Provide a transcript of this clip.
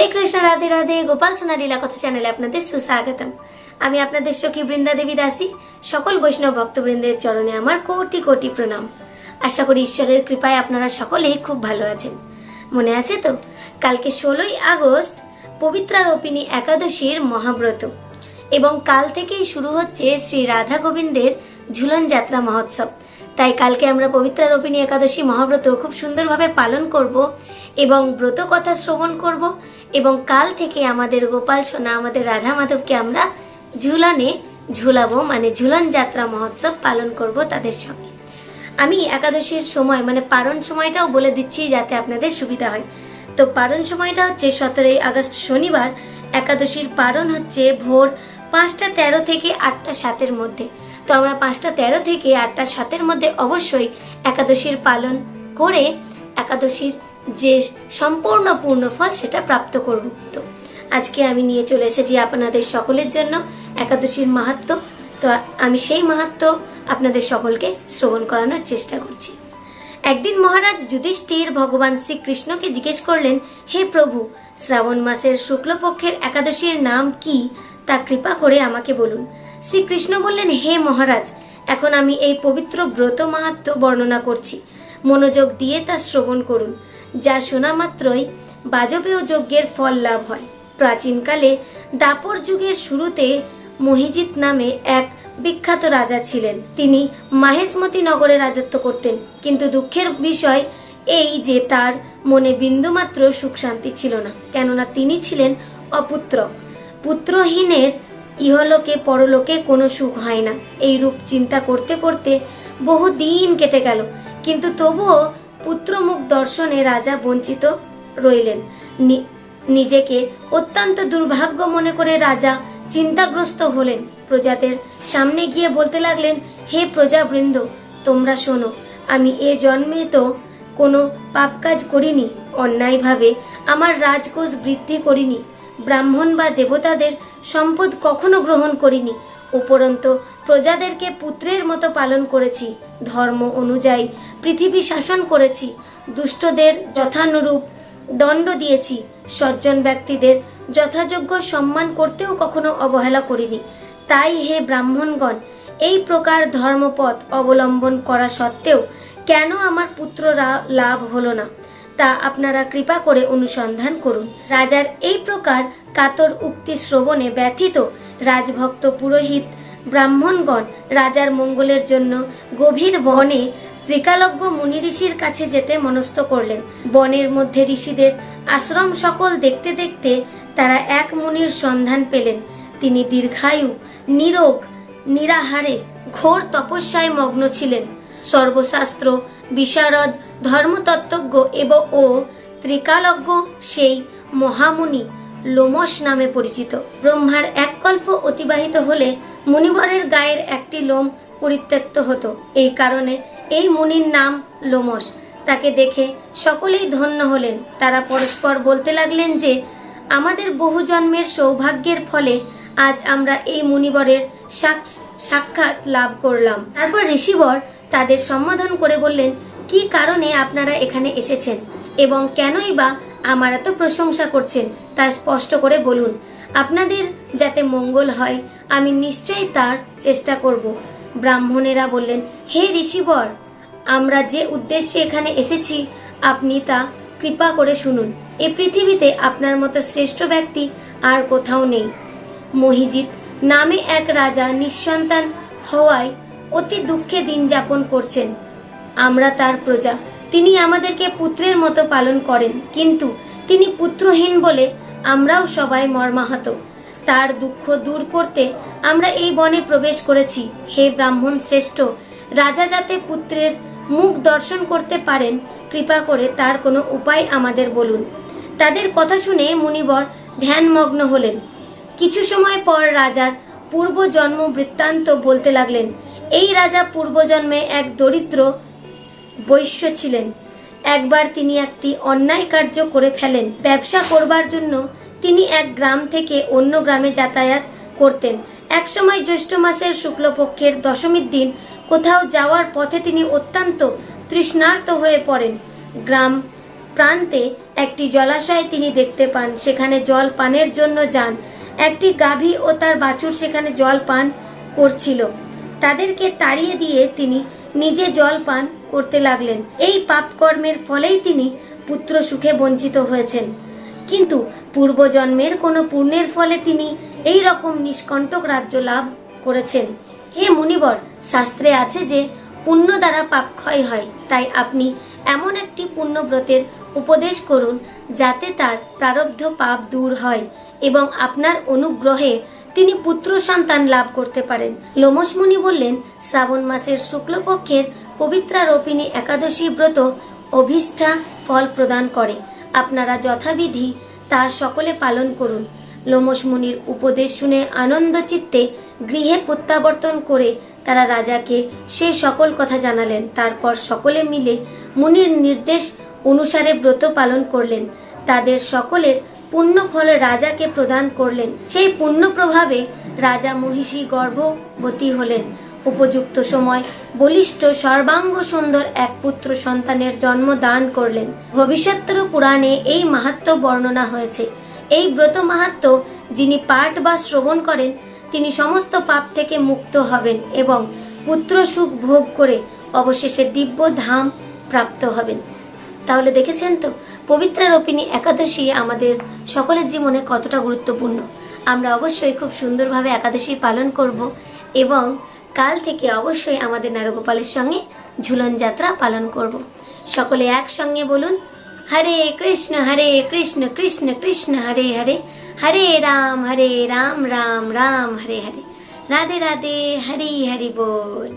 হরে কৃষ্ণ, রাধে রাধে। গোপাল সোনা লীলা কথা চ্যানেলে আপনাদের সুস্বাগতম। আমি আপনাদের সখী বৃন্দা দেবী দাসী। সকল বৈষ্ণব ভক্তবৃন্দের চরণে আমার কোটি কোটি প্রণাম। আশা করি ঈশ্বরের কৃপায় আপনারা সকলেই খুব ভালো আছেন। মনে আছে তো? কালকে ষোলোই আগস্ট পবিত্রারোপিণী একাদশীর মহাব্রত। এবং কাল থেকেই শুরু হচ্ছে শ্রী রাধা গোবিন্দের ঝুলন যাত্রা মহোৎসব। তাই কালকে আমরা পবিত্রারোপিণী একাদশী মহাব্রত খুব সুন্দরভাবে পালন করব এবং ব্রত কথা শ্রবণ করব এবং কাল থেকে আমাদের গোপাল সোনা, আমাদের রাধা মাধবকে আমরা ঝুলানে ঝুলাবো মানে ঝুলন যাত্রা মহোৎসব পালন করব তাদের সঙ্গে। আমি একাদশীর সময় মানে পারণ সময়টাও বলে দিচ্ছি যাতে আপনাদের সুবিধা হয়। তো পারণ সময়টা হচ্ছে সতেরোই আগস্ট শনিবার, একাদশীর পারণ হচ্ছে ভোর পাঁচটা তেরো থেকে আটটা সাতের মধ্যে। তো আমরা পাঁচটা তেরো থেকে আটটা সাতের মধ্যে অবশ্যই একাদশীর পালন করে একাদশীর যে সম্পূর্ণ পূর্ণ ফল সেটা প্রাপ্ত করব। তো আজকে আমি নিয়ে চলে এসেছি আপনাদের সকলের জন্য একাদশীর মাহাত্ম তো আমি সেই মাহাত্ম আপনাদের সকলকে শ্রবণ করানোর চেষ্টা করছি। একদিন মহারাজ যুধিষ্ঠির ভগবান শ্রীকৃষ্ণকে জিজ্ঞেস করলেন, হে প্রভু, শ্রাবণ মাসের শুক্লপক্ষের একাদশীর নাম কি? তা কৃপা করে আমাকে বলুন। শ্রীকৃষ্ণ বললেন, হে মহারাজ, এখন আমি এই পবিত্র ব্রত মাহাত্ম বর্ণনা করছি। মনোযোগ দিয়ে তা শ্রবণ করুন। যা শোনা মাত্রই বাজপেয় যজ্ঞের ফল লাভ হয়। প্রাচীনকালে দাপর যুগের শুরুতে মহিজিৎ নামে এক বিখ্যাত রাজা ছিলেন। তিনি মাহেশমতি নগরে রাজত্ব করতেন। কিন্তু দুঃখের বিষয় এই যে তার মনে বিন্দুমাত্র সুখ শান্তি ছিল না। কেননা তিনি ছিলেন অপুত্রক। পুত্রহীনের ইহলোকে পরলোকে কোনো সুখ হয় না। এই রূপ চিন্তা করতে করতে বহু দিন কেটে গেল। কিন্তু তবুও পুত্রমুখ দর্শনে রাজা বঞ্চিত রইলেন। নিজেকে অত্যন্ত দুর্ভাগ্য মনে করে রাজা চিন্তাগ্রস্ত হলেন। প্রজাদের সামনে গিয়ে বলতে লাগলেন, হে প্রজাবৃন্দ, তোমরা শোনো, আমি এ জন্মে তো কোনো পাপ কাজ করিনি। অন্যায়ভাবে আমার রাজকোষ বৃদ্ধি করিনি। ব্রাহ্মণ বা দেবতাদের সম্পদ কখনো গ্রহণ করিনি। উপরন্ত প্রজাদেরকে পুত্রের মতো পালন করেছি, ধর্ম অনুযায়ী পৃথিবী শাসন করেছি, দুষ্টদের যথানুরূপ দণ্ড দিয়েছি, সজ্জন ব্যক্তিদের যথাযোগ্য সম্মান করতেও কখনো অবহেলা করিনি। তাই হে ব্রাহ্মণগণ, এই প্রকার ধর্মপথ অবলম্বন করা সত্ত্বেও কেন আমার পুত্ররা লাভ হলো না? তা আপনারা কৃপা করে অনুসন্ধান করুন। রাজার এই প্রকার কাতর উক্তি শ্রবণে ব্যথিত রাজভক্ত পুরোহিত ব্রাহ্মণগণ রাজার মঙ্গলের জন্য গভীর বনে ত্রিকালজ্ঞ মুনি ঋষির কাছে যেতে মনস্থ করলেন। বনের মধ্যে ঋষিদের আশ্রম সকল দেখতে দেখতে তারা এক মুনির সন্ধান পেলেন। তিনি দীর্ঘায়ু, নিরোগ, নিরাহারে, ঘোর তপস্যায় মগ্ন ছিলেন। সর্বশাস্ত্র, বিশারদ ধর্মতত্ত্বজ্ঞ এবং ও ত্রিকালজ্ঞ সেই মহামুনি লোমস নামে পরিচিত। ব্রহ্মার এক কল্প অতিবাহিত হলে মুনিবরের গায়ের একটি লোম পরিত্যক্ত হতো। এই কারণে এই মুনির নাম লোমস তাকে দেখে সকলেই ধন্য হলেন। তারা পরস্পর বলতে লাগলেন যে, আমাদের বহু জন্মের সৌভাগ্যের ফলে আজ আমরা এই মুনিবরের সাক- সাক্ষাৎ লাভ করলাম। তারপর ঋষিবর তাদের সম্বোধন করে বললেন, কি কারণে আপনারা এখানে এসেছেন এবং কেনই বা আমার এত প্রশংসা করছেন তা স্পষ্ট করে বলুন। আপনাদের যাতে মঙ্গল হয়, আমি নিশ্চয়ই তার চেষ্টা করব। ব্রাহ্মণেরা বললেন, হে ঋষিবর, আমরা যে উদ্দেশ্যে এখানে এসেছি, আপনি তা কৃপা করে শুনুন। এ পৃথিবীতে আপনার মতো শ্রেষ্ঠ ব্যক্তি আর কোথাও নেই। মহিজিৎ নামে এক রাজা নিঃসন্তান হওয়ায় অতি দুঃখে দিন যাপন করছেন। আমরা তার প্রজা, তিনি আমাদেরকে পুত্রের মতো পালন করেন, কিন্তু তিনি পুত্রহীন বলে আমরাও সবাই মর্মাহত। তার দুঃখ দূর করতে আমরা এই বনে প্রবেশ করেছি। হে ব্রাহ্মণ শ্রেষ্ঠ, রাজা যাতে পুত্রের মুখ দর্শন করতে পারেন, কৃপা করে তার কোনো উপায় আমাদের বলুন। তাদের কথা শুনে মুনিবর ধ্যানমগ্ন হলেন। কিছু সময় পর রাজার পূর্বজন্ম বৃত্তান্ত বলতে লাগলেন, এই রাজা পূর্বজন্মে এক দরিদ্র বৈশ্য ছিলেন। একবার তিনি একটি অন্যায় কার্য করে ফেলেন। ব্যবসা করবার জন্য তিনি এক গ্রাম থেকে অন্য গ্রামে যাতায়াত করতেন। একসময় জ্যৈষ্ঠ মাসের শুক্লপক্ষের দশমীর দিন কোথাও যাওয়ার পথে তিনি অত্যন্ত তৃষ্ণার্ত হয়ে পড়েন। গ্রাম প্রান্তে একটি জলাশয় তিনি দেখতে পান। সেখানে জল পানের জন্য যান। একটি গাভী ও তার বাছুর সেখানে জল পান করছিল। তাদেরকে তাড়িয়ে দিয়ে তিনি নিজে জল পান করতে লাগলেন। এই পাপকর্মের ফলেই তিনি পুত্র সুখে বঞ্চিত হয়েছেন। কিন্তু পূর্বজন্মের কোনো পুণ্যের ফলে তিনি এই রকম নিষ্কণ্টক রাজ্য লাভ করেছেন। হে মুনিবর, শাস্ত্রে আছে যে, পুণ্য দ্বারা পাপ ক্ষয় হয়। তাই আপনি এমন একটি পুণ্যব্রতের উপদেশ করুন যাতে তার প্রারব্ধ পাপ দূর হয় এবং আপনার অনুগ্রহে তিনি পুত্র সন্তান লাভ করতে পারেন। লোমস মুনি বললেন, শ্রাবণ মাসের শুক্লপক্ষের পবিত্রারোপিণী একাদশী ব্রত অভিষ্ঠা ফল প্রদান করে। আপনারা যথাবিধি তা সকলে পালন করুন। লোমস মুনির উপদেশ শুনে আনন্দ চিত্তে গৃহে প্রত্যাবর্তন করে তারা রাজাকে সে সকল কথা জানালেন। তারপর সকলে মিলে মুনির নির্দেশ অনুসারে ব্রত পালন করলেন। তাদের সকলের পুণ্য ফল রাজাকে প্রদান করলেন। সেই পুণ্য প্রভাবে রাজা মহিষী গর্ভবতী হলেন। উপযুক্ত সময় বলিষ্ঠ সর্বাঙ্গ সুন্দর এক পুত্র সন্তানের জন্ম দান করলেন। ভবিষ্যত্তর পুরাণে এই মাহাত্ম বর্ণনা হয়েছে। এই ব্রত মাহাত্ম যিনি পাঠ বা শ্রবণ করেন, তিনি সমস্ত পাপ থেকে মুক্ত হবেন এবং পুত্র সুখ ভোগ করে অবশেষে দিব্য ধাম প্রাপ্ত হবেন। তাহলে দেখেছেন তো? পবিত্রারোপিণী একাদশী আমাদের সকলের জীবনে কতটা গুরুত্বপূর্ণ। আমরা অবশ্যই খুব সুন্দরভাবে একাদশী পালন করব এবং কাল থেকে অবশ্যই আমাদের নারগোপালের সঙ্গে ঝুলন যাত্রা পালন করব। সকলে একসঙ্গে বলুন, হরে কৃষ্ণ হরে কৃষ্ণ কৃষ্ণ কৃষ্ণ, হরে হরে হরে রাম হরে রাম রাম রাম, হরে হরে। রাধে রাধে, হরি হরি বল।